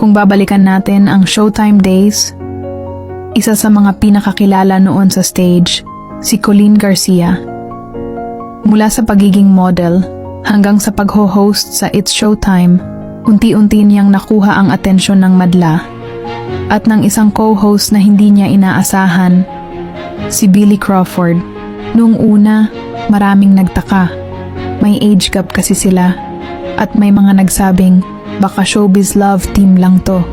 Kung babalikan natin ang Showtime days, isa sa mga pinakakilala noon sa stage, si Colleen Garcia. Mula sa pagiging model hanggang sa pagho-host sa It's Showtime, unti-unti niyang nakuha ang atensyon ng madla at ng isang co-host na hindi niya inaasahan, si Billy Crawford. Noong una, maraming nagtaka. May age gap kasi sila at may mga nagsabing baka showbiz love team lang to.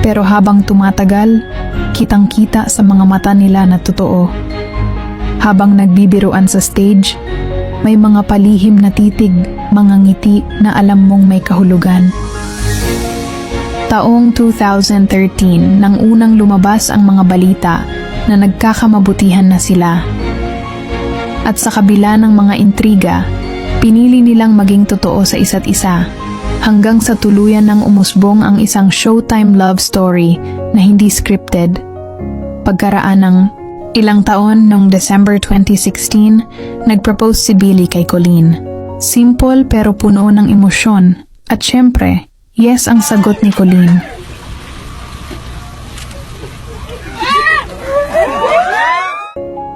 Pero habang tumatagal, kitang-kita sa mga mata nila na totoo. Habang nagbibiruan sa stage, may mga palihim na titig, mga ngiti na alam mong may kahulugan. Taong 2013 nang unang lumabas ang mga balita na nagkakamabutihan na sila. At sa kabila ng mga intriga, pinili nilang maging totoo sa isa't isa hanggang sa tuluyan ng umusbong ang isang showtime love story na hindi scripted. Pagkaraan ng ilang taon noong December 2016, nagpropose si Billy kay Colleen. Simple pero puno ng emosyon. At syempre, yes ang sagot ni Colleen.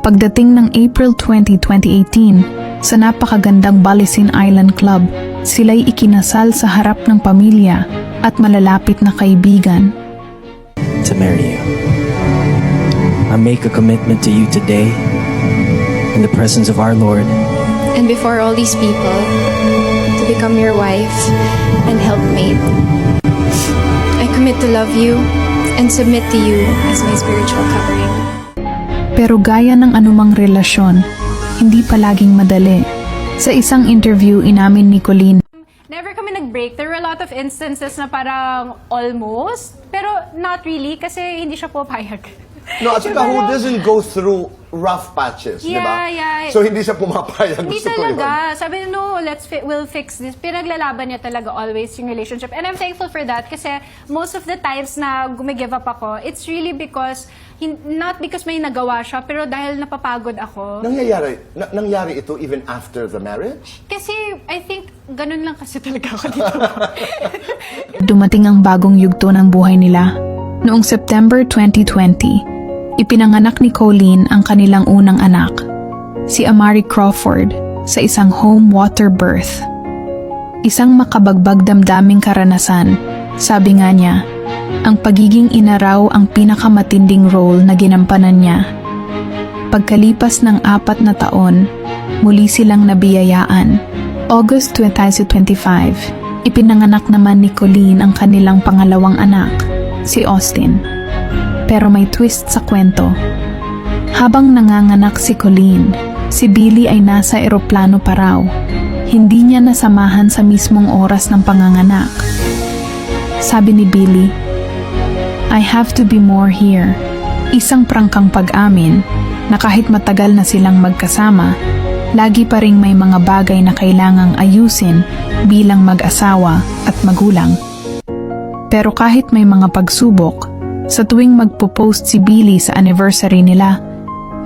Pagdating ng April 20, 2018, sa napakagandang Balisin Island Club, sila'y ikinasal sa harap ng pamilya at malalapit na kaibigan. to marry you. I make a commitment to you today in the presence of our Lord and before all these people to become your wife and helpmate. I commit to love you and submit to you as my spiritual covering. Pero gaya ng anumang relasyon, hindi palaging madali. Sa isang interview, inamin ni Colleen Never kami nag-break. There were a lot of instances na parang almost, pero not really kasi hindi siya pupayag. No, at saka who doesn't go through rough patches, di ba? Yeah, yeah. So hindi siya pumapayag. Hindi Gusto ko yun. talaga. Sabi niya, no, let's fi- we'll fix this. Pinaglalaban niya talaga always yung relationship. And I'm thankful for that kasi most of the times na gumigive up ako, it's really because, hin- not because may nagawa siya, pero dahil napapagod ako. Nangyayari, na- nangyari ito even after the marriage? Kasi I think ganun lang kasi talaga ako dito. dumating ang bagong yugto ng buhay nila. Noong September 2020, ipinanganak ni Colleen ang kanilang unang anak, si Amari Crawford, sa isang home water birth. Isang makabagbag damdaming karanasan, sabi nga niya, ang pagiging ina raw ang pinakamatinding role na ginampanan niya. Pagkalipas ng apat na taon, muli silang nabiyayaan. August 2025, ipinanganak naman ni Colleen ang kanilang pangalawang anak, si Austin. Pero may twist sa kwento. Habang nanganganak si Colleen, si Billy ay nasa eroplano pa raw. Hindi niya nasamahan sa mismong oras ng panganganak. Sabi ni Billy, I have to be more here. Isang prangkang pag-amin na kahit matagal na silang magkasama, lagi pa ring may mga bagay na kailangang ayusin bilang mag-asawa at magulang. Pero kahit may mga pagsubok, sa tuwing magpo-post si Billy sa anniversary nila,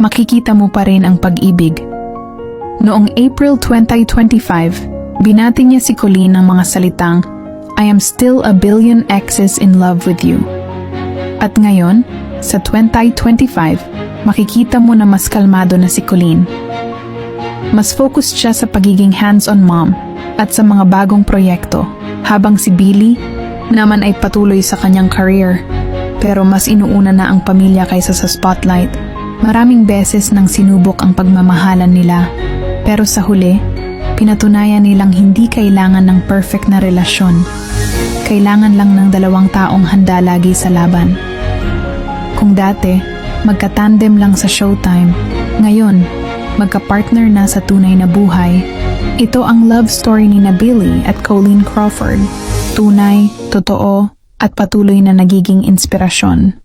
makikita mo pa rin ang pag-ibig. Noong April 2025, binati niya si Colleen ng mga salitang, I am still a billion exes in love with you. At ngayon, sa 2025, makikita mo na mas kalmado na si Colleen. Mas focused siya sa pagiging hands-on mom at sa mga bagong proyekto, habang si Billy naman ay patuloy sa kanyang career. Pero mas inuuna na ang pamilya kaysa sa spotlight. Maraming beses nang sinubok ang pagmamahalan nila. Pero sa huli, pinatunayan nilang hindi kailangan ng perfect na relasyon. Kailangan lang ng dalawang taong handa lagi sa laban. Kung dati, magka-tandem lang sa showtime, ngayon, magka-partner na sa tunay na buhay. Ito ang love story ni na Billy at Colleen Crawford. Tunay, totoo, at patuloy na nagiging inspirasyon.